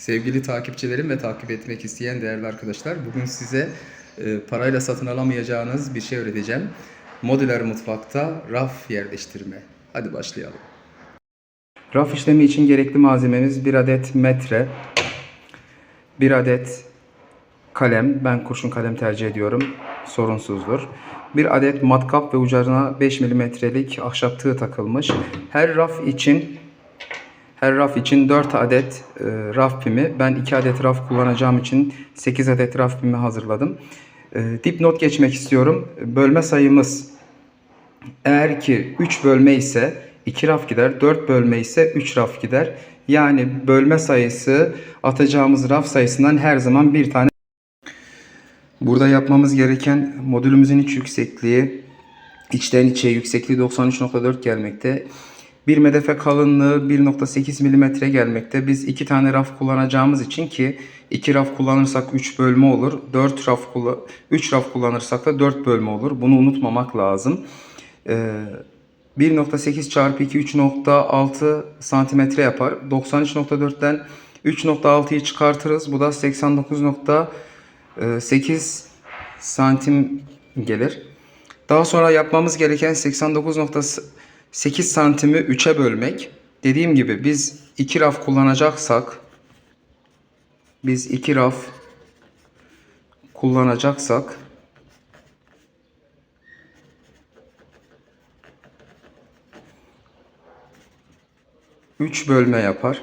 Sevgili takipçilerim ve takip etmek isteyen değerli arkadaşlar, bugün size e, parayla satın alamayacağınız bir şey öğreteceğim. Modüler mutfakta raf yerleştirme. Hadi başlayalım. Raf işlemi için gerekli malzememiz bir adet metre, bir adet kalem. Ben kurşun kalem tercih ediyorum. Sorunsuzdur. Bir adet matkap ve ucuna 5 milimetrelik ahşap tığ takılmış. Her raf için her raf için 4 adet e, raf pimi. Ben 2 adet raf kullanacağım için 8 adet raf pimi hazırladım. E, dipnot geçmek istiyorum. Bölme sayımız eğer ki 3 bölme ise 2 raf gider, 4 bölme ise 3 raf gider. Yani bölme sayısı atacağımız raf sayısından her zaman bir tane. Burada yapmamız gereken modülümüzün iç yüksekliği içten içe yüksekliği 93.4 gelmekte. Bir medefe kalınlığı 1.8 mm gelmekte. Biz iki tane raf kullanacağımız için ki iki raf kullanırsak 3 bölme olur. 4 raf 3 raf kullanırsak da 4 bölme olur. Bunu unutmamak lazım. Ee, 1.8 çarpı 2 3.6 santimetre yapar. 93.4'ten 3.6'yı çıkartırız. Bu da 89.8 santim gelir. Daha sonra yapmamız gereken 89.8 santimi 3'e bölmek. Dediğim gibi biz 2 raf kullanacaksak biz 2 raf kullanacaksak Üç bölme yapar.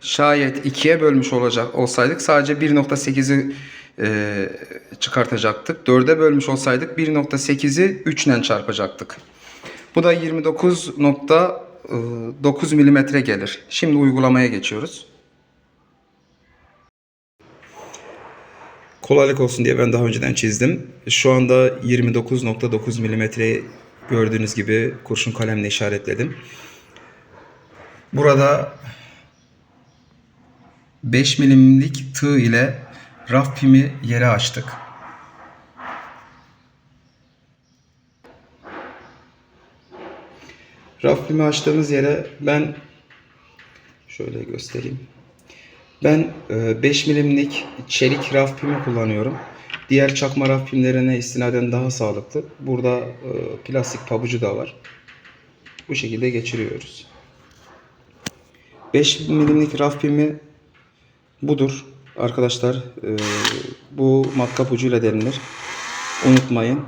Şayet ikiye bölmüş olacak olsaydık sadece 1.8'i e, çıkartacaktık. 4'e bölmüş olsaydık 1.8'i 3 ile çarpacaktık. Bu da 29.9 milimetre gelir. Şimdi uygulamaya geçiyoruz. Kolaylık olsun diye ben daha önceden çizdim. Şu anda 29.9 milimetre gördüğünüz gibi kurşun kalemle işaretledim. Burada 5 milimlik tığ ile raf pimi yere açtık. Raf pimi açtığımız yere ben şöyle göstereyim. Ben 5 milimlik çelik raf pimi kullanıyorum. Diğer çakma raf pimlerine istinaden daha sağlıklı. Burada e, plastik pabucu da var. Bu şekilde geçiriyoruz. 5 milimlik raf pimi budur. Arkadaşlar e, bu matkap ucuyla delilir. Unutmayın.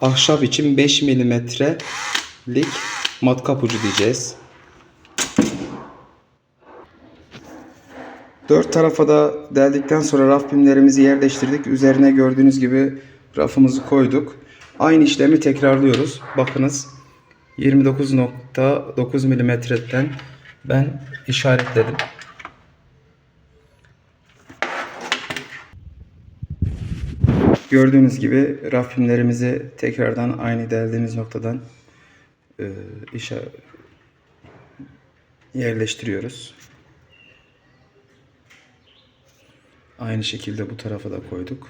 Ahşap için 5 milimetrelik matkap ucu diyeceğiz. Dört tarafa da deldikten sonra raf pimlerimizi yerleştirdik. Üzerine gördüğünüz gibi rafımızı koyduk. Aynı işlemi tekrarlıyoruz. Bakınız 29.9 milimetreden ben işaretledim. Gördüğünüz gibi raf pimlerimizi tekrardan aynı deldiğimiz noktadan e, işe yerleştiriyoruz. Aynı şekilde bu tarafa da koyduk.